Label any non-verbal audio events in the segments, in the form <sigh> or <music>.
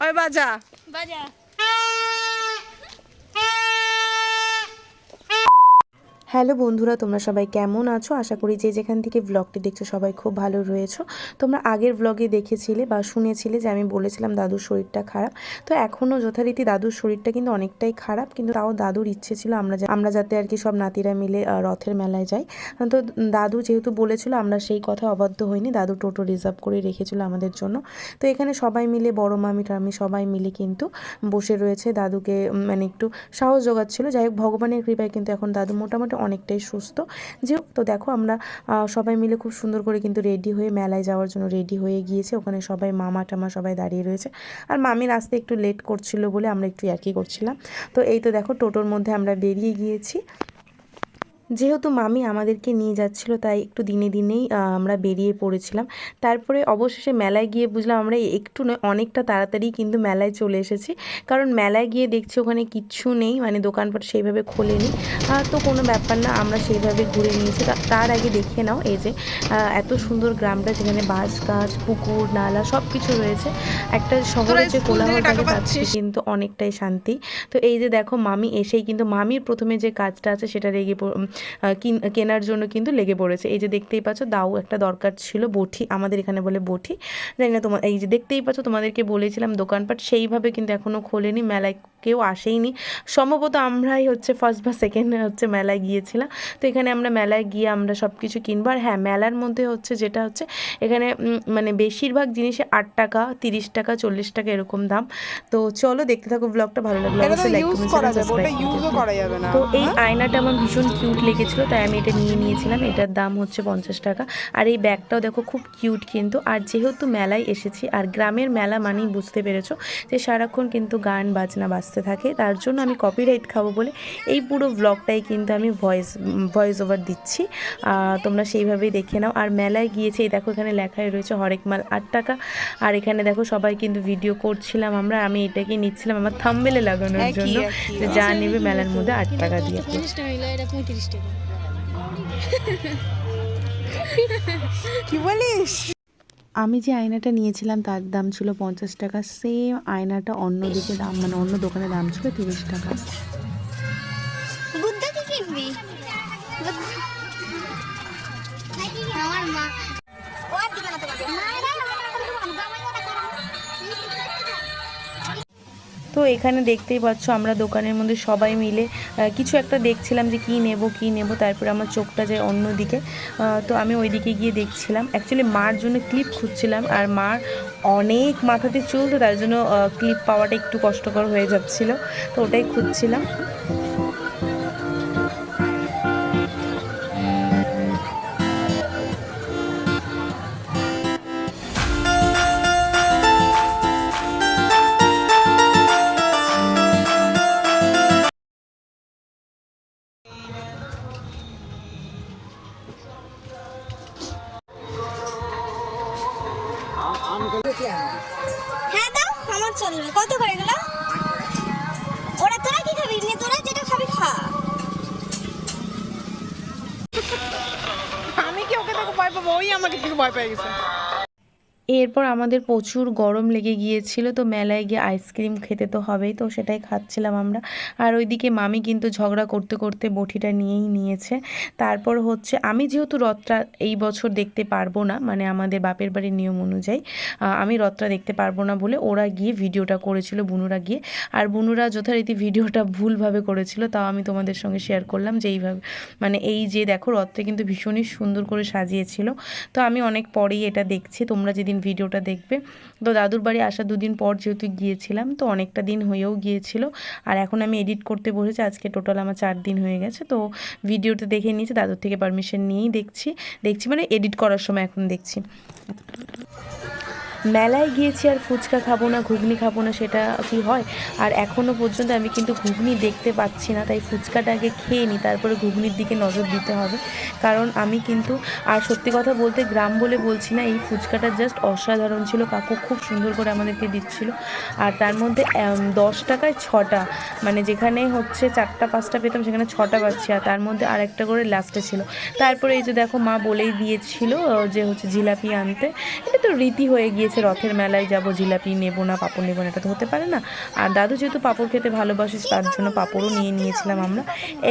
ওই বাজা। বাজা। হ্যালো বন্ধুরা, তোমরা সবাই কেমন আছো? আশা করি যে যেখান থেকে ব্লগটি দেখছ সবাই খুব ভালো রয়েছো। তোমরা আগের ব্লগে দেখেছিলে বা শুনেছিলে যে আমি বলেছিলাম দাদুর শরীরটা খারাপ। তো এখনও যথারীতি দাদুর শরীরটা কিন্তু অনেকটাই খারাপ, কিন্তু তাও দাদুর ইচ্ছে ছিল আমরা আমরা যাতে আর কি সব নাতিরা মিলে রথের মেলায় যাই। তো দাদু যেহেতু বলেছিল আমরা সেই কথা অবাধ্য হইনি, দাদু টোটো রিজার্ভ করে রেখেছিল আমাদের জন্য। তো এখানে সবাই মিলে, বড় মামি টামি সবাই মিলে কিন্তু বসে রয়েছে। দাদুকে মানে একটু সাহস জোগাচ্ছিল যাই হোক, ভগবানের কৃপায় কিন্তু এখন দাদু মোটামুটি অনেকটাই সুস্থ। যে তো দেখো আমরা সবাই মিলে খুব সুন্দর করে কিন্তু রেডি হয়ে মেলায় যাওয়ার জন্য রেডি হয়ে গিয়েছে। ওখানে সবাই মামা টামা সবাই দাঁড়িয়ে রয়েছে। আর মামির আসতে একটু লেট করছিল বলে আমরা একটু একই করছিলাম। তো এই তো দেখো টোটোর মধ্যে আমরা বেরিয়ে গিয়েছি। যেহেতু মামি আমাদেরকে নিয়ে যাচ্ছিল তাই একটু দিনে দিনেই আমরা বেরিয়ে পড়েছিলাম। তারপরে অবশেষে মেলায় গিয়ে বুঝলাম আমরা একটু নয় অনেকটা তাড়াতাড়ি কিন্তু মেলায় চলে এসেছি। কারণ মেলায় গিয়ে দেখছি ওখানে কিচ্ছু নেই মানে দোকানপাট সেইভাবে খোলেনি। তো কোনো ব্যাপার না আমরা সেইভাবে ঘুরে নিয়েছি। তা- তার আগে দেখে নাও এই যে এত সুন্দর গ্রামটা যেখানে বাঁশ গাছ পুকুর নালা সব কিছু রয়েছে। একটা শহরে যে স্কুল কোলাহল থাকে তার কিন্তু অনেকটাই শান্তি। তো এই যে দেখো মামি এসেই কিন্তু মামির প্রথমে যে কাজটা আছে সেটা রেগে কেনার জন্য কিন্তু লেগে পড়েছে। এই যে দেখতেই পাচ্ছ দাও একটা দরকার ছিল বটি আমাদের এখানে বলে বটি জানি না তোমার এই যে দেখতেই পাচ্ছ তোমাদেরকে বলেছিলাম দোকানপাট সেইভাবে কিন্তু এখনও খোলেনি মেলায় কেউ আসেইনি। সম্ভবত আমরাই হচ্ছে ফার্স্ট বা সেকেন্ড হচ্ছে মেলায় গিয়েছিলাম। তো এখানে আমরা মেলায় গিয়ে আমরা সব কিছু কিনবো। আর হ্যাঁ মেলার মধ্যে হচ্ছে যেটা হচ্ছে এখানে মানে বেশিরভাগ জিনিসে আট টাকা তিরিশ টাকা চল্লিশ টাকা এরকম দাম। তো চলো দেখতে থাকো ব্লগটা ভালো লাগল তো অবশ্যই লাইক এই আয়নাটা আমার ভীষণ কিউট লেগেছিল তাই আমি এটা নিয়ে নিয়েছিলাম। এটার দাম হচ্ছে পঞ্চাশ টাকা। আর এই ব্যাগটাও দেখো খুব কিউট কিন্তু। আর যেহেতু মেলায় এসেছি আর গ্রামের মেলা মানেই বুঝতে পেরেছ যে সারাক্ষণ কিন্তু গান বাজনা বাজতে থাকে। তার জন্য আমি কপিরাইট খাব বলে এই পুরো ব্লগটাই কিন্তু আমি ভয়েস ভয়েস ওভার দিচ্ছি। তোমরা সেইভাবেই দেখে নাও। আর মেলায় গিয়েছে এই দেখো এখানে লেখাই রয়েছে হরেক মাল আট টাকা। আর এখানে দেখো সবাই কিন্তু ভিডিও করছিলাম আমরা। আমি এটাকে নিচ্ছিলাম আমার থাম্বেলে লাগানোর জন্য যে যা নেবে মেলার মধ্যে আট টাকা দিয়ে। <laughs> কি বলিস? আমি যে আয়নাটা নিয়েছিলাম তার দাম ছিল পঞ্চাশ টাকা সেম আয়নাটা অন্য দিকে দাম মানে অন্য দোকানে দাম ছিল তিরিশ টাকা। কিনবি? তো এখানে দেখতেই পাচ্ছ আমরা দোকানের মধ্যে সবাই মিলে কিছু একটা দেখছিলাম যে কি নেব কি নেব, তারপরে আমার চোখটা যায় অন্যদিকে। দিকে তো আমি ওই দিকে গিয়ে দেখছিলাম। অ্যাকচুয়ালি মার জন্য ক্লিপ খুঁজছিলাম আর মার অনেক মাথাতে চুল তো তার জন্য ক্লিপ পাওয়াটা একটু কষ্টকর হয়ে যাচ্ছিল। তো ওটাই খুঁজছিলাম। হ্যাঁ দাও আমার চলবে কত করে গেল ওরা তোরা কি খাবি? নে তোরা যেটা খাবি খা। আমি কি ওকে তোকে ভয় পাবো? ওই আমাকে থেকে ভয় পেয়ে গেছে। এরপর আমাদের প্রচুর গরম লেগে গিয়েছিল, তো মেলায় গিয়ে আইসক্রিম খেতে তো হবেই, তো সেটাই খাচ্ছিলাম আমরা। আর ওইদিকে মামি কিন্তু ঝগড়া করতে করতে বটিটা নিয়েই নিয়েছে। তারপর হচ্ছে, আমি যেহেতু রথটা এই বছর দেখতে পারব না মানে আমাদের বাপের বাড়ির নিয়ম অনুযায়ী আমি রথটা দেখতে পারব না বলে ওরা গিয়ে ভিডিওটা করেছিল, বুনুরা গিয়ে। আর বুনুরা যথারীতি ভিডিওটা ভুলভাবে করেছিল, তাও আমি তোমাদের সঙ্গে শেয়ার করলাম যে এইভাবে মানে এই যে দেখো রথটা কিন্তু ভীষণই সুন্দর করে সাজিয়েছিল। তো আমি অনেক পরেই এটা দেখছি, তোমরা যেদিন ভিডিওটা দেখবে। তো দাদুর বাড়ি আসা দুদিন পর যেহেতু গিয়েছিলাম, তো অনেকটা দিন হয়েও গিয়েছিল। আর এখন আমি এডিট করতে বসেছি, আজকে টোটাল আমার চার দিন হয়ে গেছে। তো ভিডিওটা দেখে নিয়েছি, দাদুর থেকে পারমিশন নিয়েই দেখছি। দেখছি মানে এডিট করার সময় এখন দেখছি। মেলায় গিয়েছি আর ফুচকা খাব না, ঘুগনি খাব না, সেটা কি হয়? আর এখনও পর্যন্ত আমি কিন্তু ঘুগনি দেখতে পাচ্ছি না, তাই ফুচকাটা আগে খেয়ে নিই তারপরে ঘুগনির দিকে নজর দিতে হবে। কারণ আমি কিন্তু, আর সত্যি কথা বলতে গ্রাম বলে বলছি না, এই ফুচকাটা জাস্ট অসাধারণ ছিল, কাকু খুব সুন্দর করে আমাদেরকে দিচ্ছিল। আর তার মধ্যে দশ টাকায় ছটা মানে যেখানে হচ্ছে চারটা, পাঁচটা পেতাম, সেখানে ছটা পাচ্ছি, আর তার মধ্যে আরেকটা করে লাস্টে ছিল। তারপরে এই যে দেখো মা বলেই দিয়েছিল, যে হচ্ছে জিলাপি আনতে এটা তো রীতি হয়ে গিয়েছে। রথের মেলায় যাব, জিলাপি নেব না, পাঁপড় নেব না, এটা তো হতে পারে না। আর দাদু যেহেতু পাপড় খেতে ভালোবাসে, তার জন্য পাপড়ও নিয়ে নিয়েছিলাম আমরা।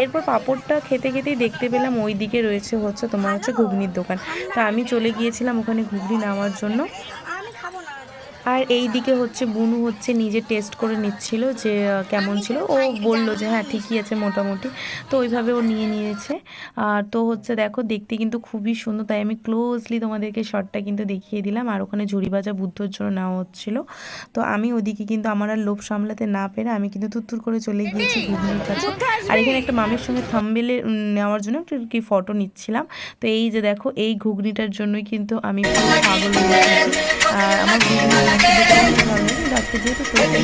এরপর পাপড়টা খেতে খেতেই দেখতে পেলাম ওই দিকে রয়েছে হচ্ছে তোমার হচ্ছে ঘুগনির দোকান। তা আমি চলে গিয়েছিলাম ওখানে ঘুগনি নেওয়ার জন্য। আর এই দিকে হচ্ছে বুনু হচ্ছে নিজে টেস্ট করে নিচ্ছিল যে কেমন ছিল। ও বলল যে হ্যাঁ ঠিকই আছে মোটামুটি। তো ওইভাবে ও নিয়ে নিয়েছে। আর তো হচ্ছে দেখো দেখতে কিন্তু খুবই সুন্দর। তাই আমি ক্লোজলি তোমাদেরকে শর্টটা কিন্তু দেখিয়ে দিলাম। আর ওখানে ঝুড়ি বাজা বুদ্ধর জন্য নেওয়া হচ্ছিল। তো আমি ওদিকে কিন্তু আমার আর লোভ সামলাতে না পেরে আমি কিন্তু তুত্তুর করে চলে গিয়েছি ঘুগনির কাছে। আর এখানে একটা মামির সঙ্গে থাম্বেলে নেওয়ার জন্য একটা কি ফটো নিচ্ছিলাম। তো এই যে দেখো এই ঘুগনিটার জন্যই কিন্তু আমি পাগল হয়ে গেছি। আর আমার খুব ভালো লাগে আজকে যেহেতু তরকারি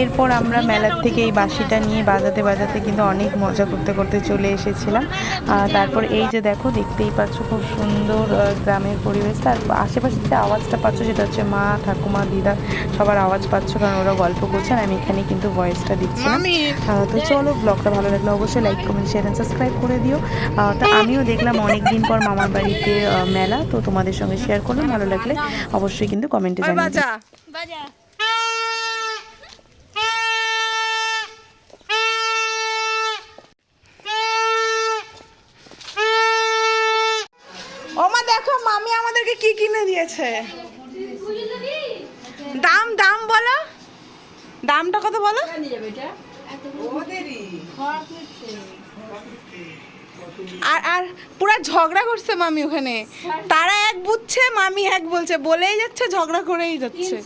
এরপর আমরা মেলার থেকে এই বাঁশিটা নিয়ে বাজাতে বাজাতে কিন্তু অনেক মজা করতে করতে চলে এসেছিলাম। আর তারপর এই যে দেখো দেখতেই পাচ্ছ খুব সুন্দর গ্রামের পরিবেশ। তার আশেপাশে যে আওয়াজটা পাচ্ছ সেটা হচ্ছে মা ঠাকুমা দিদা সবার আওয়াজ পাচ্ছ কারণ ওরা গল্প করছে আর আমি এখানে কিন্তু ভয়েসটা আহ, তো চলো ব্লগটা ভালো লাগলে অবশ্যই like comment share and subscribe করে দিও। আহ, তো আমিও দেখলাম অনেক দিন পর মামার বাড়িতে মেলা তো তোমাদের সঙ্গে শেয়ার করলাম। ভালো লাগলে অবশ্যই কিন্তু কমেন্টে জানিয়ে মামি আমাদেরকে কি কিনে দিয়েছে? দাম দাম বলো। দামটা কত বলো? আর আর পুরা ঝগড়া করছে মামি ওখানে। তারা এক বুঝছে মামি এক বলছে। বলেই যাচ্ছে ঝগড়া করেই যাচ্ছে।